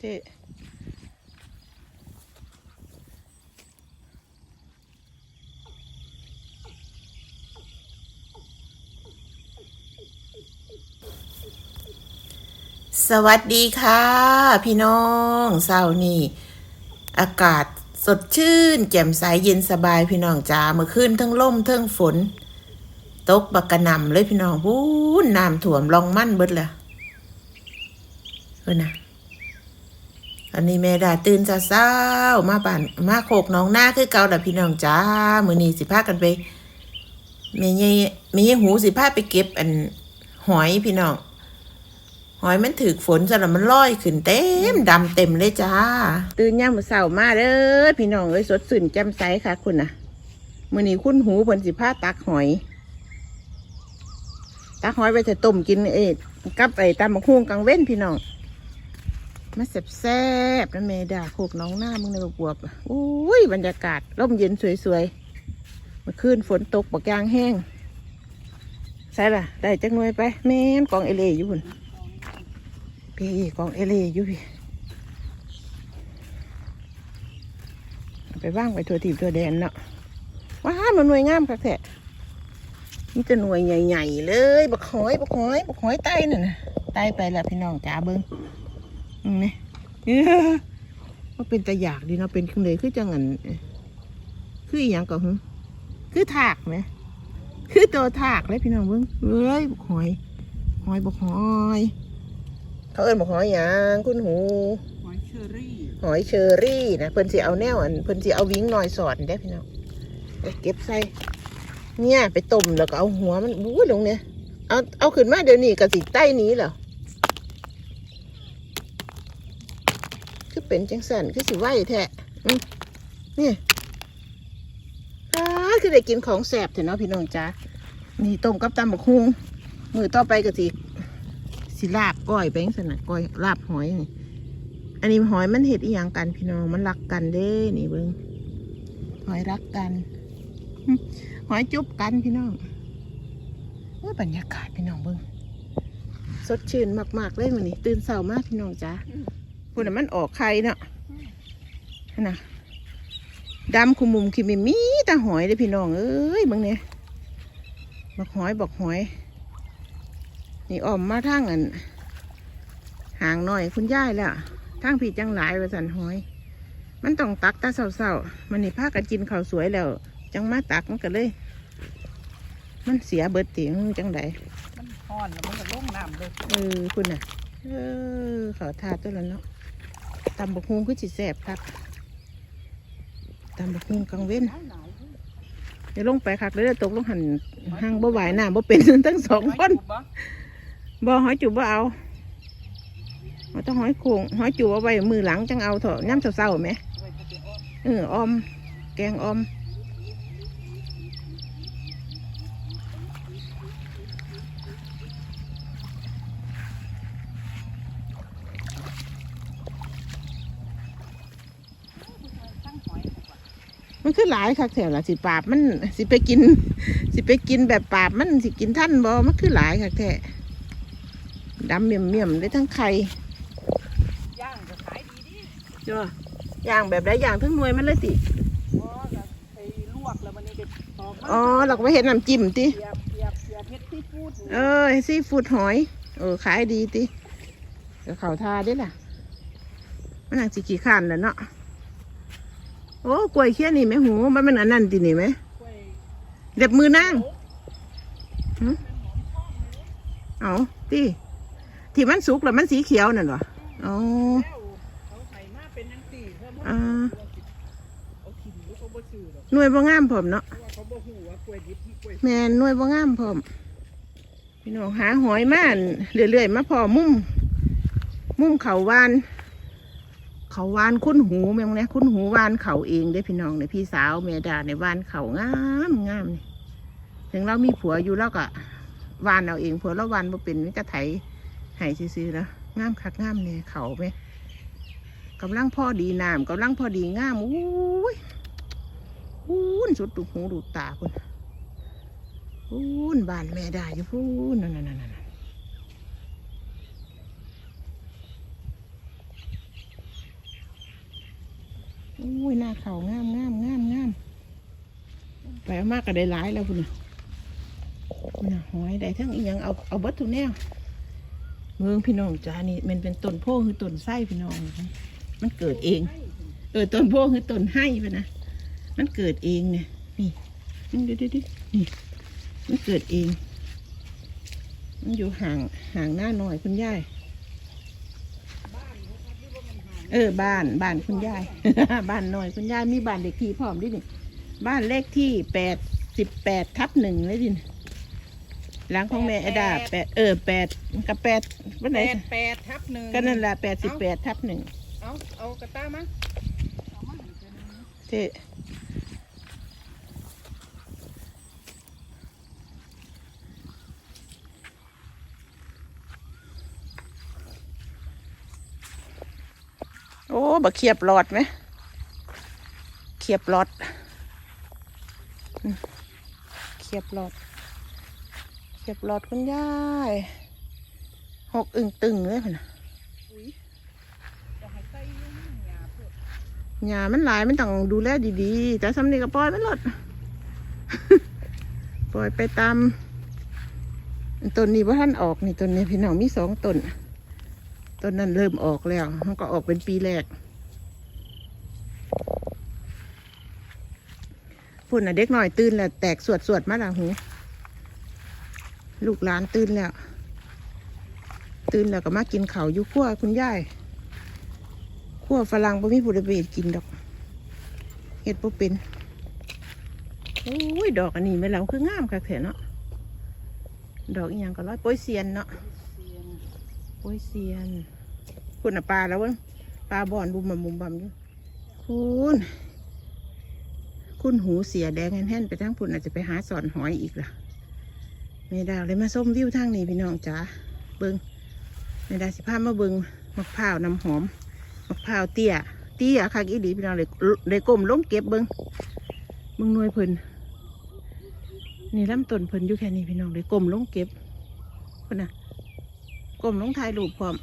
เจ๊สวัสดีค่ะ พี่น้องเศร้านี่อากาศสดชื่น แจ่มใสเย็นสบายพี่น้องจ้าเมื่อคืนทั้งล่มทั้งฝน ตกบักกระนำเลยพี่น้องวู้นน้ำถ่วมลองมั่นเบิดเลย เออนะอันนี้แม่ดาตื่นจะเศร้ามาป่านมาโขกน้องหน้าคือเก่าแต่พี่น้องจ้ามือนี้สิพากันไปแม่ยายแม่ยายหูสิพาไปเก็บ อันหอยพี่น้องหอยมันถึกฝนซะแล้วมันลอยขึ้นเต็มดำเต็มเลยจ้า ตื่นย่ามมื้อเช้ามาเด้อพี่น้องเอ้ยสดชื่นแจ่มใสค่ะคุณนะมือนี้คุณหูเพิ่นสิพาตักหอย ตักหอยไปใส่ต้มกินเอ็ดกับไอ้ตำบักฮุ่งกลางเว้นพี่น้อง มาแซ่บแซ่บๆนะเมดาโคกน้องหน้ามึงในบวบอุ้ยบรรยากาศร่มเย็นสวยๆมื่อคืนฝนตกบักยางแห้งใช่ล่ะ ได้จักหน่วยไปแม่นกองเอเลอยู่พุ่นพี่กองเอเลอยู่พี่ไปว่างไปทัวทีมทัวแดนเนาะว้ามันหน่วยงามค่ะแท้นี่จะหน่วยใหญ่ ๆ เลยบักหอยบักหอยบักหอยไตน่ะนะไตไปแล้วพี่น้องจ๋าเบิ้ง นี่ว่าเป็นตะอยากดีเนาะเป็นขึ้นเลยคือจังอันคืออีหยังก็หึคือถากไหมคือตัวถากเลยพี่น้องเบิ้งเอ้ยบกหอย หอยบกหอย เขาเอิ้นบกหอยหยังคุณหู หอยเชอรี่ หอยเชอรี่นะเพิ่นสิเอาแนวอันเพิ่นสิเอาวิ้งหน่อยสอดได้พี่น้องเก็บใส่เนี่ยไปต้มแล้วก็เอาหัวมันบู๊ลงเนี่ยเอาเอาขึ้นมาเดี๋ยวนี้ก็สิใต้นี้เหรอ คือเป็นจังสันคือสิไหวแท้นี่อ้าคือได้กินของแสบเถอะเนาะพี่น้องจ้านี่ต้มกับตำบักฮุงมือต่อไปก็สิสิลาบก้อยแบงสนะก้อยลาบหอยนี่อันนี้หอยมันเห็ดอีหยังกันพี่น้องมันรักกันเด้นี่เบิ้งหอยรักกัน หอยจุบกันพี่น้องโอ้ยบรรยากาศพี่น้องเบิ้งสดชื่นมาก ๆ เลยวันนี้ ตื่นเช้ามากพี่น้องจ้า พูดน่ะมันออกไข่เนาะนั่นน่ะดำคุมมุมคิมิมีแตาหอยเลยพี่น้องเอ้ยมึงเนี่ยบักหอยบักหอย นี่อ้อมมาทางอันห่างหน่อยคุณย่ายแล้วทางผีจังหลายว่าสันหอย มันต้องตักแตาเศร้าๆมันนี่พากันกินข้าวสวยแล้ว จังมาตักมันก็เลย มันเสียเบิดติงจังไดมันอ่อนแล้วมันก็ลงน้ำเลยเออคุณน่ะ เออขอทาตัวแล้วเนาะ ตำบักฮุงคือจิแสบครับตำบักฮุงกังเว้นเดี๋ยวลงไปคับแลยเดี๋ยวตกลงหันห้างบ่ไหวน้าบ่เป็นทั้งสองคนบ่หอยจูบบ่เอาเอาต้องหอยโขงหอยจูบเอาไว้มือหลังจังเอาเถอะน้ำเศร้าๆไหมเออออออมแกงออม หลายคักแถวละสิปราบมันสิไปกิน สิไปกินแบบปราบมันสิกินท่านบ่มันคือหลายคักแท้ดำเมี่ยมเมี่ยมๆได้ทั้งไข่ย่างก็ขายดีดีจ้ะย่างแบบใดอย่างทั้งหน่วยมันเลยติบ่ก็ไปลวกแล้วมันนี่ก็ตอกมาอ๋อเราก็ไปเห็นน้ำจิ้มติเสียบเสียบเสียบเฮ็ดซีฟู้ดเออซีฟู้ดหอย เออขายดีติก็เขาทาได้ล่ะมันหนังสิกี่ขันแหล้วเนาะ โอ้กล้วยเคี้ยนี่ไหมหูมันมันอันนั้นตินี่ไหมเด็บมือนางเอาติที่มันสุกแล้วมันสีเขียวนั่นวะอ๋อแล้วเขาใส่มาเป็นจังหรออหรอหน่วยบ่งามผมเนาะแม่นหน่วยบ่งามพร้อมพี่น้องหาหอยม่านเรื่อยๆมาพอมุมมุมเขาวาน เขาวานคุ้นหูแม่งเนี่ยคุ้นหูวานเขาเองเด้พี่น้องเนี่ยพี่สาวแม่ดาในวานเขางามงามนี่ถึงเรามีผัวอยู่แล้วก็วานเอาเองผัวเราวานบ่เป็นมิจะไถไห้ซื้อๆแล้วงามคักงามเนี่ยเขาไหมกำลังพ่อดีน้ำกำลังพ่อดีงามอุ้ยอู้นสุดดูหูดูตาคุณพูนบ้านแม่ด้อยู่พูนนั่นนั่นนั่นนั่น อุ้ยหน้าเขางามงามงามงามไปเอามากก็ได้หลายแล้วพุ่นน่ะพุ่นน่ะหอยได้ทั้งอีหยังเอาเอาเบิดทุกแนวเมืองพี่น้องจ้านี่มันเป็นต้นโพคือต้นไส้พี่น้อง มันเกิดเองเออต้นโพคือต้นไห้ปะนะมันเกิดเองเนี่ยนี่นี่ดูดูดูนี่มันเกิดเอง มันอยู่ห่างห่างหน้าหน่อยคุณยาย เออบ้านบ้านคุณยาย บ้านหน่อยคุณยายมีบ้านเลขที่พร้อมด้วยนี่บ้านเลขที่แปดสิบแปดทับหนึ่งเลยดิหลังของแม่อดาแปดเออแปดกับแปดวันไหนแปดแปดทับหนึ่งก็นั่นแหละแปดสิบแปดทับหนึ่งเอาเอากระต้ามาเจ๊ อ้บักเขียบหลอดไหม เขียบหลอดอืมเขียบหลอด เขียบหลอดคุณยายหกอึ่งตึงเลยพุ่นน่ะอุ้ยจะให้ใส่ยังหยาเพื่อหญ้ามันหลายมันต้องดูแลดีๆแต่สำนีก็ปล่อยมันหลด ปล่อยไปตามต้นนี้ว่าท่านออกนี่ต้นนี้พี่น้องมีสองต้น ต้นนั้นเริ่มออกแล้ว มันก็ออกเป็นปีแรกพุ่นน่ะเด็กหน่อยตื่นแล้วแตกสวดสวดมาละหู ลูกหลานตื่นแล้ว ตื่นแล้วก็มากินเขาอยู่ขั้วคุณยายขั้วฝรั่งบ่มีผู้ใดไปเฮ็ดกินดอกเฮ็ดบ่เป็นโอ้ยดอกอันนี้แม่เราคืองามคักแท้เนาะดอกอีหยังก็ร้อยโป้ยเซียนเนาะ โป้ยเซียน คุณน่ะปลาแล้วเว้ยปลาบ่อนบุมบำบุมบำอยู่คุณคุณหูเสียแดงแห้นๆไปทั้งพุ่นอาจจะไปหาสอนหอยอีกล่ะแม่ดาวเลยมาส้มวิวทางนี้พี่น้องจ๋าเบิงแม่ดาสิพามาเบิงมะพร้าวน้ำหอมมะพร้าวเตี้ยเตี้ยคักอีดีพี่น้องเลยเลยก้มลงเก็บเบิงเบิงนวยเพิ่นนี่ลำต้นเพิ่นอยู่แค่นี้พี่น้องเลยก้มลงเก็บเพิ่นน่ะ ก้มลงถ่ายรูปพร้อม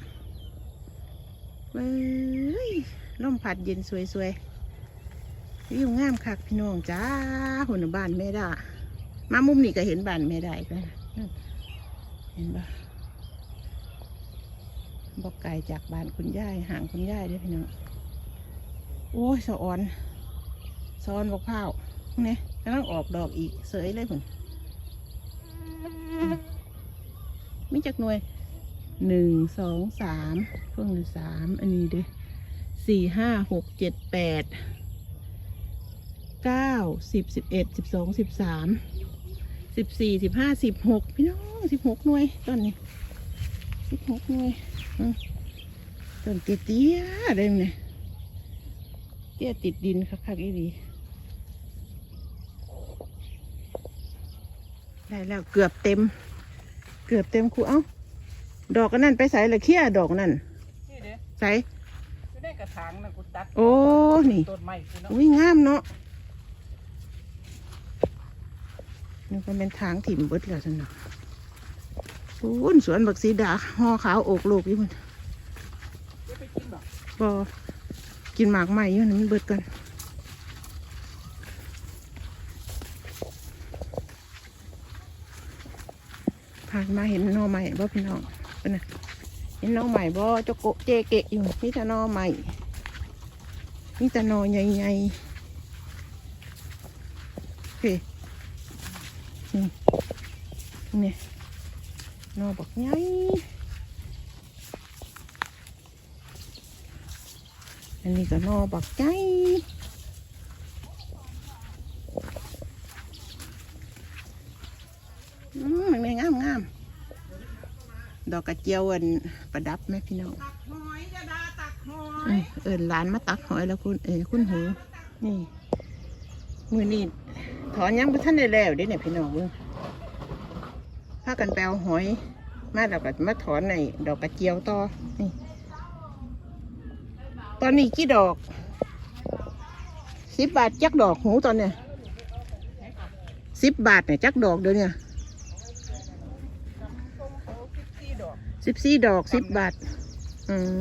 เว้ยลมพัดเย็นสวยๆวิวงามคักพี่น้องจ้าหุ่นบ้านแม่ไดามามุมนี้ก็เห็นบ้านแม่ได้ก็เห็นปะบอกไกลจากบ้านคุณย่ายห่างคุณย่ายด้วยพี่น้องโอ้ยสะออนสะออนบอกข้าวเนี่ยกำลังออกดอกอีกเสยเลยผมมีจักหน่วย หนึ่งสองสามเพิ่งหนึ่งสามอันนี้เด้สี่ห้าหกเจ็ดแปดเก้าสิบสิบเอ็ดสิบสองสิบสามสิบสี่สิบห้าสิบหกพี่น้องสิบหกหน่วยต้นนี้สิบหกหน่วยต้นเตี้ยเตี้ยๆเลยเนี่เตี้ยติดดินคักๆอีดีได้แล้วเกือบเต็ม เกือบเต็มครูเอ้า ดอกอันนั่นไปใส่ละเคี้ยดอกนั่นนี่เด้ใส่ไม่ได้กระถางนะกูตัดโอ้นี่ต้นไม้กูเนาะอุ้ยงามเนาะนี่ก็เป็นทางถิ่มเบิดแล้วสันเนาะพูนสวนบักสีดาห่อขาวโอกโลกอยู่มันจะไปกินบ่บอกินหมากใหม่อยู่นะมันเบิดกันผ่านมาเห็นหนอใหม่บ่พี่น้องเป็ นน่ะเห็นอใหม่บ่เจาโกะเจเกะอยู่มีแต่หนอใหม่มีแต่หนอใหญ่ๆโอเคนี่นี่นอบักใหญ่อันนี้ก็นอบักใจอืมมันงามงามๆ ดอกกระเจียวอันประดับไหมพี่น้องตักหอยจะดาตักหออืยมเอินหลานมาตักหอยแล้วคุณเออคุณหูนี่มือนี่ถอนยังบ่ท่านได้แล้วเด้เนี่ยพี่น้องเบิ่งพากันไปเอาหอย มาแล้วก็มาถอนในดอกกระเจียวต่อนี่ตอนนี้กี่ดอกสิบบาทจักดอกหูตอนเนี้ยสิบบาทเนี่ยจักดอกเดี๋ยวเนี่ สิบสี่ดอกสิบบาท อืม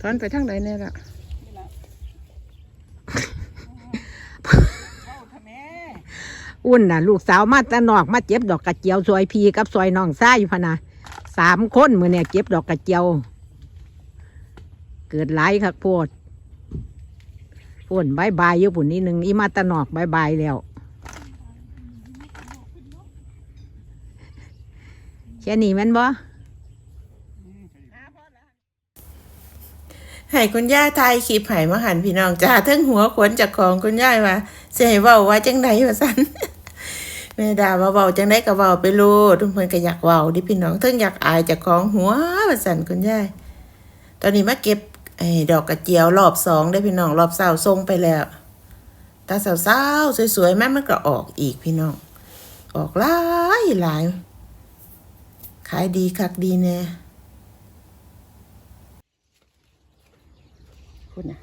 ถอนไปทางไหนเนี่ยล่ะอุ่นน่ะ ลูกสาวมาตะนอกมาเจ็บดอกกระเจียวซอยพีกับซอยน้องซ่าอยู่พนะสามคนมือเนี่ยเจ็บดอกกระเจียว เกิดหลายครับพพด ปุ่นบายบายอยู่ปุ่นนิดนึงอีมาตะนอกบายบายแล้ว แค่นี้ม่นบ่ให้คุณย่าไทยคลิปไห้มาหันพี่น้องจ้าทั้งหัวขวนจากของคุณย่ายว่าเสียเว้าว่าจังไดว่าซั่นแม่ดาว่าเว้าจังไดก็เว้าไปโลดทุกคนก็อยากเว้าดิพี่น้องทั้งอยากอายจากของหัวว่าซั่นคุณย่าตอนนี้มาเก็บ ไอ้ดอกกระเจียวรอบสองได้อพี่น้องรอบเสาส่งไปแล้วตาสาวๆสวยๆแม่มันก็ออกอีกพี่น้อง ออกหลายหลาย ขายดีคักดีแน่คุณน่ะ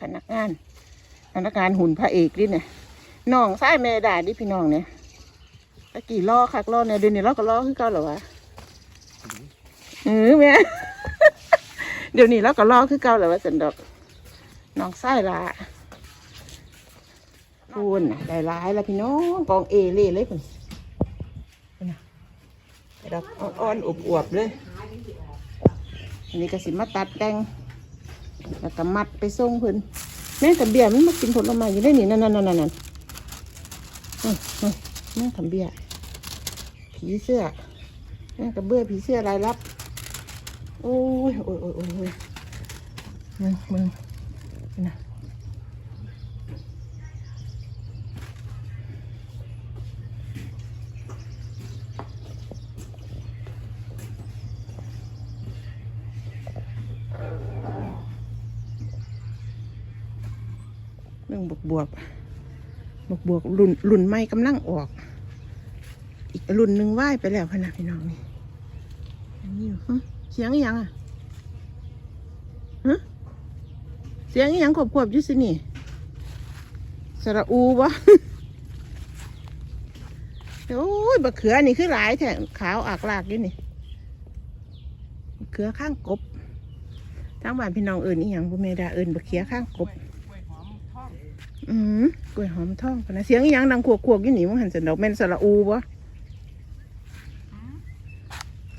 พนักงาน พนักงานหุ่นพระเอกดิเนี่ยน้องสายแม่ด่าดิพี่น้องเนี่ยตะกี้ล้อคักล้อเนี่ยเดี๋ยวนี้เราก็ล้อขึ้นเก่าเหรอวะเออแม่ เดี๋ยวนี้เราก็ลอขึ้นเก่าเหรอวะสันดอกน้องไสายละคุณน่ะได้ร้ายล้วพี่น้องกองเอเล่เลยคุณคุณน่ะได้ดอกอ่อนๆอวบเลย อันนี้ก็สิมาตัดแต่งแล้วก็มัดไปส่งเพิ่นแม่กับเบียมันมากินผลไม้อยู่ได้นี่นั่นนั่นนั่นนั่นแม่กับเบียผีเสื้อแม่กับเบื่อผีเสื้อรายรับ โอ้ยโอ้ยโอ้ยโอ้ยโอ้ยมึงมึงนะเรื่องบวกบวกบวกบวกรุ่นรุ่นใหม่กำลังออก อีกรุ่นหนึ่งไหว้ไปแล้วพะนะพี่น้องนี่อันนี้อยู่ฮะ เสียงยังอะฮะเสียงยังขบขบอยู่สินี่สระอูวะโอ้ยบะเขือนี่คือหลายแถขาวอากลากอยู่นี่เขือข้างกบทั้งบ้านพี่น้องเอิญอีหยังพ่แม่ดาเอิญบะเขือข้างกบอืมกล้วยหอมทองพะนะเสียงอีหยังดังขวกขวกอยู่นี่มึงหันสนดอกแม่นสระอูวะ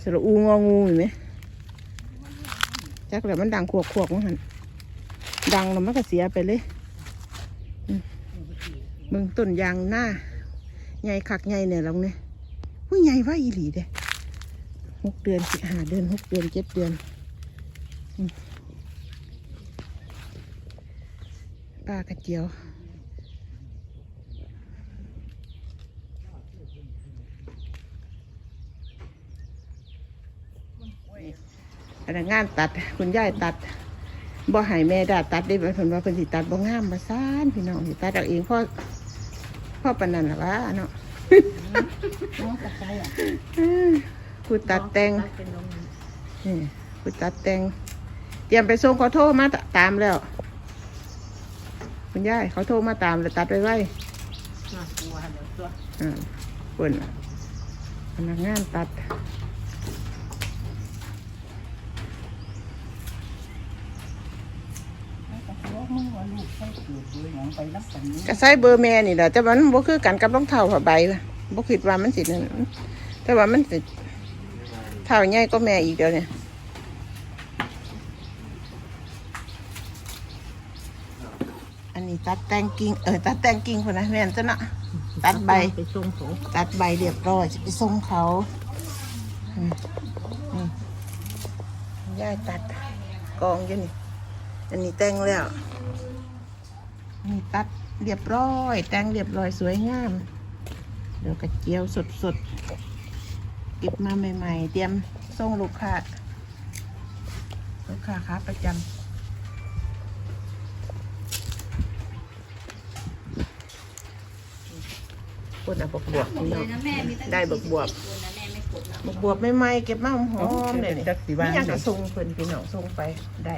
สระอูงองูเห็นไหม จักแล้วมันดังขวกขวกๆมึงหันดังแล้วมันก็เสียไปเลยมึงต้นยางหน้าใหญ่คักใหญ่เนี่ยลองเนี่ยผู้ใหญ่ว่าอีหลีเด้หกเดือนสิหาเดือนหกเดือนเจ็ดเดือนป้ากระเจียว นักงานตัด คุณยายตัดบ่ให้แม่ดาตัดได้บ่เพิ่นว่าเพิ่นสิตัดบ่งามบ่ซ่านพี่น้องสิตัดเอาเองพ่อพ่อปานนั้นล่ะวะเนาะน้องตะไคร้อะกูตัดแต่งนี่กูตัดแต่งเตรียมไปส่งเขาโทรมาตตามแล้ว คุณยายเขาโทรมาตามแล้วตัดไว้ไว้น่ากลัวเดี๋ยวตัวอ่าเพิ่นพนักงานตัด มึงว่าลูกใส่เกลื อหยังไปนับกันนี้ก็ใส่เบอร์แม่นี่แหละแต่ว่ามันบ่คือกันกับรองเท้าผ้าใบว่ะบ่คิดว่ามันสินั่นแต่ว่ามันสิเท้าใหญ่ก็แม่อีกเดียวเนี่ยอันนี้ตัดแต่งกิ่งเออตัดแต่งกิ่งคนนะแม่นจ้ะเนาะตัดใบ ไปส่งเขาตัดใบเรียบร้อยจะไปส่งเขาอืมอืมย่ายตัดกองอยู่นี่ อันนี้แต่งแล้ว นี่ตัดเรียบร้อย แต่งเรียบร้อยสวยงาม เดี๋ยวกระเจียวสดสดๆเก็บมาใหม่ๆ เตรียมส่งลูกค้าลูกค้าค้าประจำคนอะบวบบวบๆพี่น้องได้บวบบวบบวบบวบไม่ไหมๆเก็บมาหอมๆเลยนี่จักสิว่านี่ยังกระทรงเพิ่นพี่น้องทรงไปได้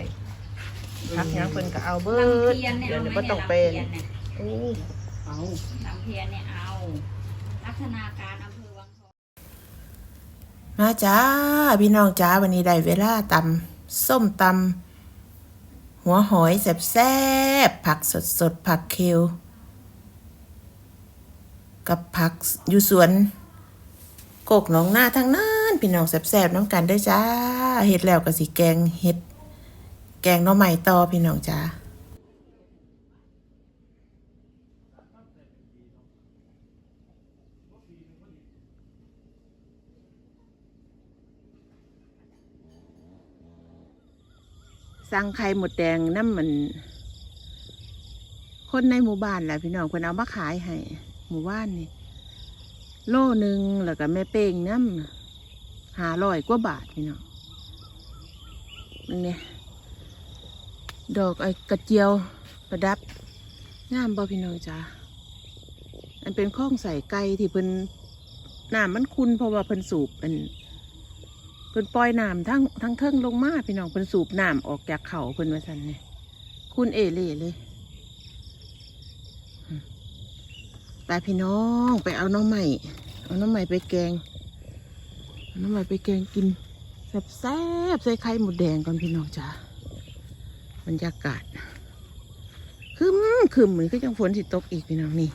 พักยังเพิ่นก็เอาเบิดลำเทียนเนี่ยเดี๋ยวเอานี้ไหมก็เนี่ต้องยเป็นลำเทียนเนี่ยโอ้เอาลำเทียนเนี่ยเอาลักษณะการอำเภอวังทองมาจ้าพี่น้องจ้าวันนี้ได้เวลาตำส้มตหัวหอยแซ่บๆผักสดสดๆผักเคลกับผักอยู่สวนโกกหนองหน้าทั้งนั้นพี่น้องแซ่บๆน้ำกันได้อจ้าเฮ็ดแล้วก็สิแกงเฮ็ด แกงน่อไม้ต่อพี่น้องจ้าสั่งไข่หมดแดงน้ำมัน คนในหมู่บ้านแหละพี่น้องคนเอามาขายให้หมู่บ้านนี่ โลหนึ่งแล้วก็แม่เป้งน้ำหาร้อยกว่าบาทพี่น้องนี่เนี่ย ดอกไอ้กระเจียวประดับงามบ่พี่น้องจ้าอันเป็นข้องใส่ไก่ที่เพิ่นน้ำมันคุณเพราะว่าเพิ่นสูบอันเพิ่นปล่อยน้ำทั้งทั้งเทิงลงมาพี่น้องเพิ่นสูบน้ำออกจากเขาเพิ่นว่าซั่นเนี่ยคุณเอเล่เลยอืมตาพี่น้องไปเอาน้องใหม่เอาน้องใหม่ไปแกงน้องใหม่ไปแกงกินแซ่บๆใส่ไข่หมดแดงก่อนพี่น้องจ้า บรรยากาศคืมคืมเหมือนก็จังฝนสิตกอีกพี่น้องนี่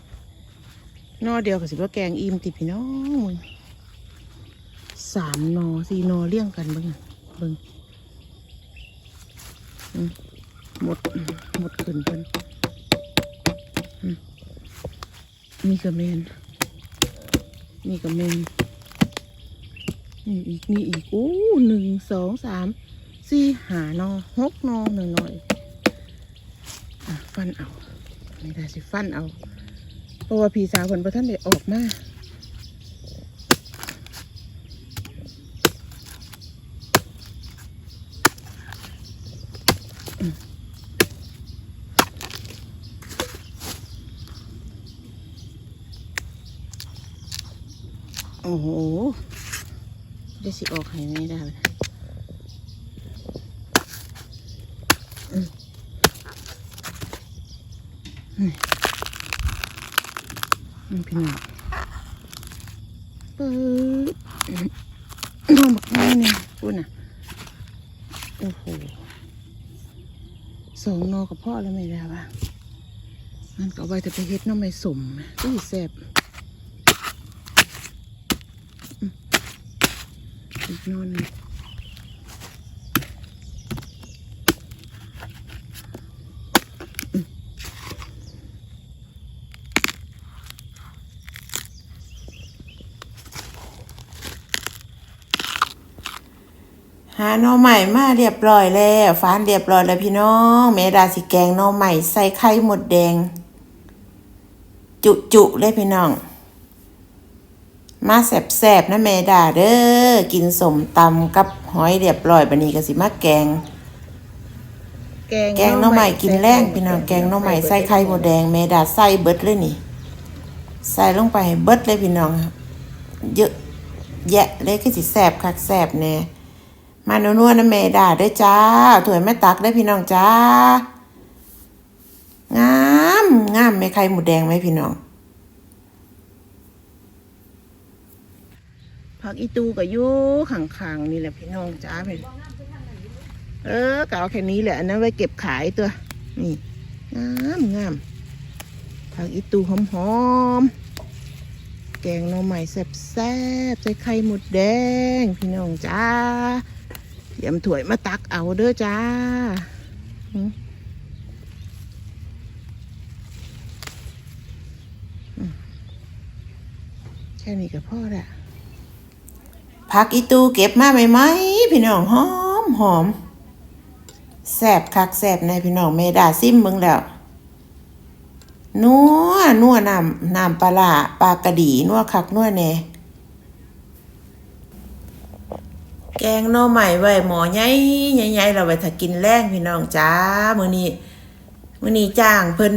นอเดียวกับสิว่าแกงอิ่มติพี่น้องมึงสามนอสี่นอเลี่ยงกันบิ่งเบิ่งหมดหมดขึ้นเพิ่นมนี่ก็แมนนี่ก็แมนนี่อีกนี่อีกโอ้หนึ่งสองสาม สี่หานอหกนอหน่อยหน่อยๆฟันเอาไม่ได้สิฟันเอาเพราะว่าพี่สาวเพิ่นประท่านได้ออกมาโอ้โหได้สิออกให้ไม่ได้เลยอืม อืมอืมพี่น้องปึ๊บอืมนบักน้อยเนี่ยพูดน่ะ โอ้โหสองนอกับพ่อแล้วไม่ได้ปะมันก็เอาไว้แต่ไปเฮ็ดน้ำไม่สมอุ้แซ่บอีกนอนนึง หาหน่อใหม่มาเรียบร้อยแล้วฟานเรียบร้อยแล้วพี่น้องเมดาสิแกงหน่อใหม่ใส่ไข่หมดแดง จุจุเลยพี่น้อง มาแสบๆนะเมดาเด้อกินสมตำกับหอยเรียบร้อยบันนี้ก็สิมาแกง แกงหน่อไม้กินแรงพี่น้องแกงหน่อไม้ใส่ไข่หมดแดงเมดาใส่เบิดเลยนี่ ใส่ลงไปเบิดเลยพี่น้องเยอะแยะเลยคือสิแสบคักแสบแน่ มานัวๆนะเมดาเด้จ้าถวยแม่ตักได้พี่น้องจ้างามงามไหมไข่หมูแดงไหมพี่น้องผักอีตูก็อยู่ข้างนี่แหละพี่น้องจ้าเพื่นเออกเอาแค่นี้แหละอันนั้นไว้เก็บขายตัว นี่งามงามผักอีตูหอมๆแกงหน่อไม้แซ่บๆใส่ไข่หมดแดง พี่น้องจ้า เตรียมถ้วยมาตักเอาเด้อจ้าแค่นี้ก็พอละผักอีตูเก็บมาใหม่ๆพี่น้องหอมหอมแสบคักแสบในพี่น้องเมดาซิมเบิ่งแล้วนัวนัวน้ำน้ำปลาปลากระดีนัวคักนัวแน่ แกงหน่อใหม่ไว้หมอใหญ่ใหญ่เราไว้ถ้ากินแรงพี่น้องจ้ามื้อนี้มื้อนี้จ้างเพิ่น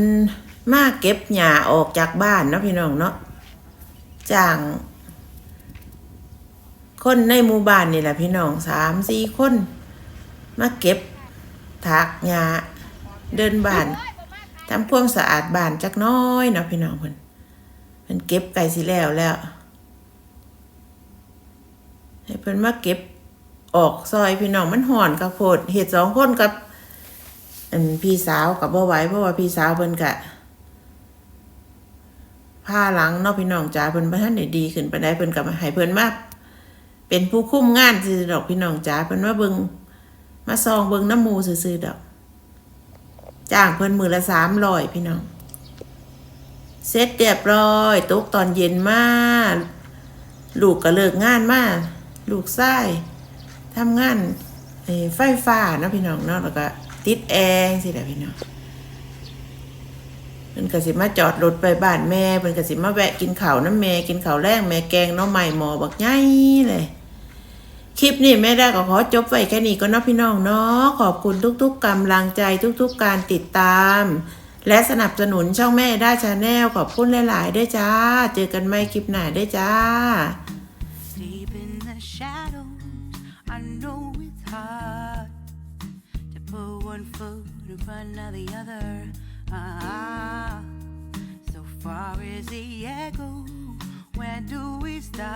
มาเก็บหญ้าออกจากบ้านเนาะพี่น้องเนาะจ้าง คนในหมู่บ้านนี่แหละพี่น้องสามสี่คน มาเก็บถากหญ้าเดินบ้านทำความสะอาดบ้านจักน้อยเนาะพี่น้องเพิ่นเพิ่นเก็บไก่สิแล้วแล้วให้เพิ่นมาเก็บ ออกซอยพี่น้องมันห่อนกับโพดเห็ดสองคนกับอันพี่สาวกับบ่ไหวเพราะว่าพี่สาวเพิ่นกะผ้าหลังเนาะพี่น้องจ๋าเพิ่นบ่ทันได้ดีขึ้นปานใดเพิ่นก็ให้เพิ่นมาเป็นผู้คุ้มงานซื่อดอกพี่น้องจ๋าเพิ่นมาเบิ่งมาซองเบิ่งน้ำมูซื่อดอกจ้างเพิ่นมือละ300พี่น้องเสร็จเรียบร้อยตกตอนเย็นมาลูกก็เลิกงานมาลูกชาย ทำงานไฟฟ้าเนาะพี่น้องเนาะแล้วก็ติดแอร์สิแหละพี่น้องเพิ่นก็สิมาจอดรถไปบ้านแม่เพิ่นก็สิมาแวะกินข้าวน้ำแม่กินข้าวแรงแม่แกงน้องใหม่หมอบักใหญ่เลย คลิปนี้แม่ได้ก็ขอจบไว้แค่นี้ก็เนาะพี่น้องเนาะขอบคุณทุก ๆกำลังใจทุก ๆ การติดตาม และสนับสนุนช่องแม่ได้ชาแนลขอบคุณหลาย ๆ ด้วยจ้า เจอกันใหม่คลิปหน้าด้วยจ้า front of the other. Ah, so far is the echo, where do we start?